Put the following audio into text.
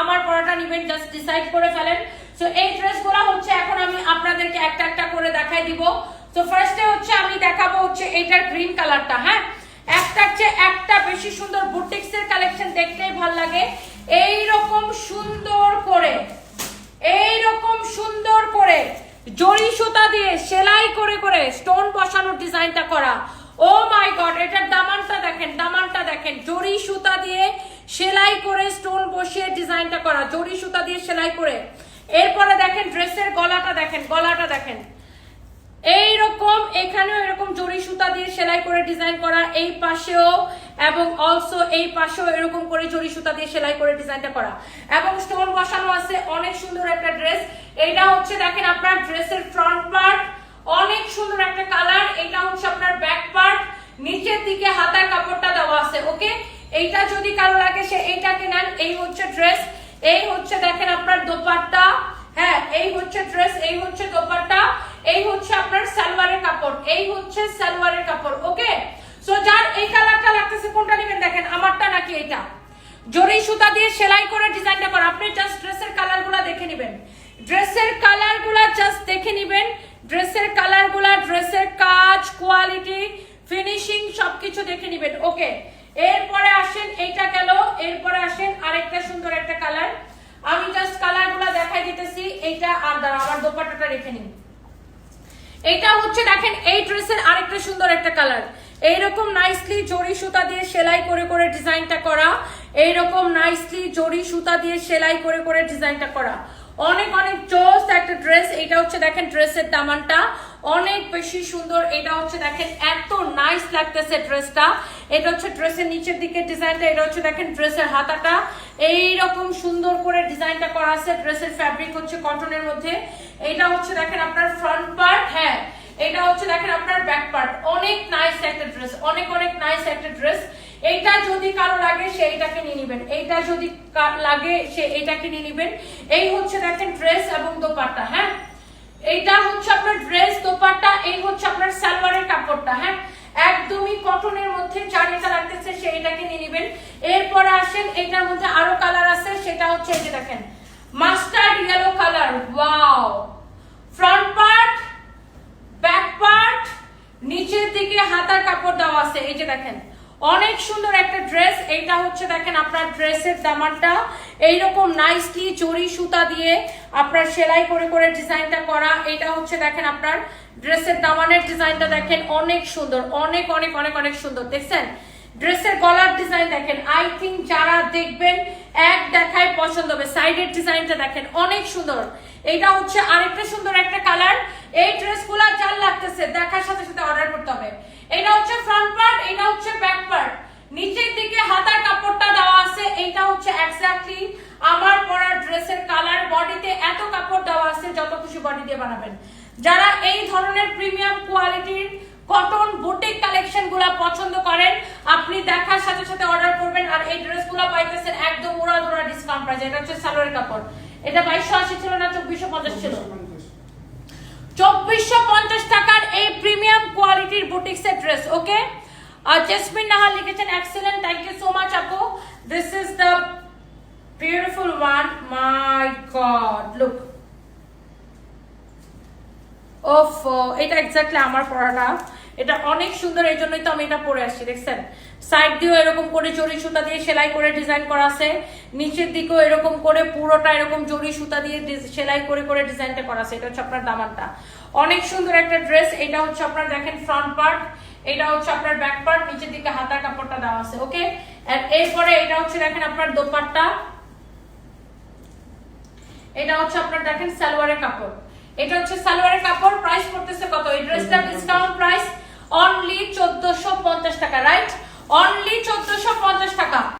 আমার পরাটা নিবেন? Just decide করে ফেলেন। সো এই ড্রেসগুলো হচ্ছে এখন আমি আপনাদেরকে একটা একটা করে দেখাই দিব। তো ফার্স্টে হচ্ছে আমি দেখাবো হচ্ছে এইটার গ্রিন কালারটা হ্যাঁ? একটার চেয়ে একটা বেশি সুন্দর বুটিক্সের কালেকশন দেখলেই ভালো লাগে। এই রকম সুন্দর করে এই রকম সুন্দর করে জরি সুতা দিয়ে সেলাই করে করে স্টোন বসানোর ডিজাইনটা করা। ও মাই গড এটার দামানটা দেখেন দামানটা দেখেন। জরি সুতা দিয়ে সেলাই করে স্টোন বসিয়ে ডিজাইনটা করা জরি সুতা দিয়ে সেলাই করে। এরপরে দেখেন ড্রেসের গলাটা দেখেন গলাটা দেখেন। এই রকম এখানেও এরকম জরি সুতা দিয়ে সেলাই করে ডিজাইন করা, এই পাশেও, এবং অলসো এই পাশেও এরকম করে জরি সুতা দিয়ে সেলাই করে ডিজাইনটা করা। এবং স্টোন বসানো আছে, অনেক সুন্দর একটা ড্রেস এটা হচ্ছে, দেখেন আপনার ড্রেসের ফ্রন্ট পার্ট অনেক সুন্দর একটা কালার এটা হচ্ছে আপনার ব্যাক পার্ট নিচের দিকে হাতার কাপড়টা দেওয়া আছে ওকে এইটা যদি কারও লাগে, সে এইটাকে নেন। এই হচ্ছে ড্রেস এই হচ্ছে দেখেন আপনার দোপাট্টা। হ্যাঁ এই হচ্ছে ড্রেস এই হচ্ছে দোপাট্টা। এই হচ্ছে আপনার সালোয়ারের কাপড়, এই হচ্ছে সালোয়ারের কাপড়, ওকে? সো যার এই কালারটা লাগতেছে, কোনটা নেবেন দেখেন, আমারটা নাকি এটা জরি সুতা দিয়ে সেলাই করে ডিজাইনটা করা। আপনি জাস্ট ড্রেসের কালারগুলো দেখে নেবেন। ড্রেসের কালারগুলো জাস্ট দেখে নেবেন। ড্রেসের কালারগুলো ড্রেসের কাজ কোয়ালিটি ফিনিশিং সবকিছু দেখে নেবেন, ওকে? এরপরে আসেন এইটা গেল এরপরে আসেন আরেকটা সুন্দর একটা কালার। আমি জাস্ট কালার কালারগুলো দেখাই দিতেছি, এইটা আর দাঁড়া আমার দোপাট্টাটা রেখে নিন এটা হচ্ছে দেখেন, এই ড্রেসের আরেকটা সুন্দর একটা কালার। এইরকম নাইসলি জরি সুতা দিয়ে সেলাই করে করে ডিজাইনটা করা। এইরকম নাইসলি জরি সুতা দিয়ে সেলাই করে করে ডিজাইনটা করা। অনেক অনেক জোস একটা ড্রেস। এটা হচ্ছে দেখেন, ড্রেসের দামানটা। অনেক বেশি সুন্দর। এটা হচ্ছে দেখেন, এত নাইস লাগতেছে ড্রেসটা এটা হচ্ছে ড্রেসের নিচের দিকে ডিজাইনটা এটা হচ্ছে দেখেন ড্রেসের হাতাটা। এই রকম সুন্দর করে ডিজাইনটা করা আছে ড্রেসের ফ্যাব্রিক হচ্ছে কটনের মধ্যে। এটা হচ্ছে দেখেন আপনার ফ্রন্ট পার্ট হ্যাঁ। এটা হচ্ছে দেখেন আপনার ব্যাক পার্ট অনেক নাইস একটা ড্রেস অনেক অনেক নাইস একটা ড্রেস এইটা যদি কারও লাগে, সে এইটাকে নিয়ে নিবেন। এইটা যদি লাগে, সে এইটাকে নিয়ে নিবেন। এই হচ্ছে দেখেন ড্রেস এবং দোপাট্টা হ্যাঁ এইটা হচ্ছে আপনার ড্রেস দোপাট্টা এই হচ্ছে আপনার সালোয়ারের কাপড়টা হ্যাঁ একদমই কটনের মধ্যে যার এটা লাগতেছে সে এটাকে নিয়ে নিবেন। এরপরে আসেন, এটার মধ্যে আরও কালার আছে, সেটা হচ্ছে এই যে দেখেন mustard yellow colour wow front part back part নিচের দিকে হাতার কাপড় দেওয়া আছে, এই যে দেখেন। অনেক সুন্দর একটা ড্রেস এইটা হচ্ছে দেখেন আপনার ড্রেসের দামানটা। এইরকম নাইসলি চড়ি সুতা দিয়ে আপনার সেলাই করে করে ডিজাইনটা করা এটা হচ্ছে দেখেন আপনার ড্রেসের দামানের ডিজাইনটা দেখেন অনেক সুন্দর, অনেক অনেক অনেক অনেক সুন্দর, দেখছেন? ড্রেসের গলার ডিজাইন দেখেন। আই থিঙ্ক যারা দেখবেন এক দেখায় পছন্দ হবে। সাইডের ডিজাইনটা দেখেন, অনেক সুন্দর। এটা হচ্ছে আরেকটা সুন্দর একটা কালার। এই ড্রেসগুলো যার লাগতেছে, দেখার সাথে সাথে অর্ডার করতে হবে। এটা হচ্ছে ফ্রন্ট পার্ট এটা হচ্ছে ব্যাক পার্ট নিচের দিকে হাতার কাপড়টা দেওয়া আছে, এইটা হচ্ছে এক্স্যাক্টলি আমার পরা ড্রেসের কালার বডিতে এত কাপড় দেওয়া আছে, যত খুশি বডি দিয়ে বানাবেন। যারা এই ধরনের প্রিমিয়াম কোয়ালিটির কটন বুটিক কালেকশনগুলা পছন্দ করেন, আপনি দেখার সাথে সাথে অর্ডার করবেন আর এই ড্রেসগুলা পাইতেছেন একদম উড়া ধরা ডিসকাউন্ট প্রাইস এটা হচ্ছে সালোয়ারের কাপড়। এটা বাইশশো আশি ছিল না, চব্বিশশো পঞ্চাশ ছিল। চব্বিশশো পঞ্চাশ টাকার এই প্রিমিয়াম কোয়ালিটির বুটিক্স এর ড্রেস ওকে জেসমিন নাহার লিখেছেন excellent thank you so much আপু। This is the beautiful one my god look ওফ, এটা এক্স্যাক্টলি আমার পড়াটা এটা অনেক সুন্দর, এই জন্যই তো আমি এটা পরে আসছি, দেখছেন? সাইড দিয়েও এরকম করে জরি সুতা দিয়ে সেলাই করে ডিজাইন করা আছে। নিচের দিকেও এরকম করে পুরোটা এরকম জরি সুতা দিয়ে সেলাই করে করে ডিজাইনটা করা আছে। এটা হচ্ছে আপনার দামানটা। অনেক সুন্দর একটা ড্রেস এটা হচ্ছে আপনার দেখেন ফ্রন্ট পার্ট এটা হচ্ছে আপনার ব্যাক পার্ট নিচের দিকে হাতার কাপড়টা দেওয়া আছে, ওকে? এরপরে এটা হচ্ছে দেখেন আপনার দোপাট্টা। এটা হচ্ছে আপনার দেখেন সালোয়ারের কাপড়। এটা হচ্ছে সালোয়ারের কাপড় প্রাইস পড়তেছে কত? এই ড্রেসটা ডিসকাউন্ট প্রাইস অনলি চোদ্দশো পঞ্চাশ টাকা রাইট অনলি চোদ্দশো পঞ্চাশ টাকা।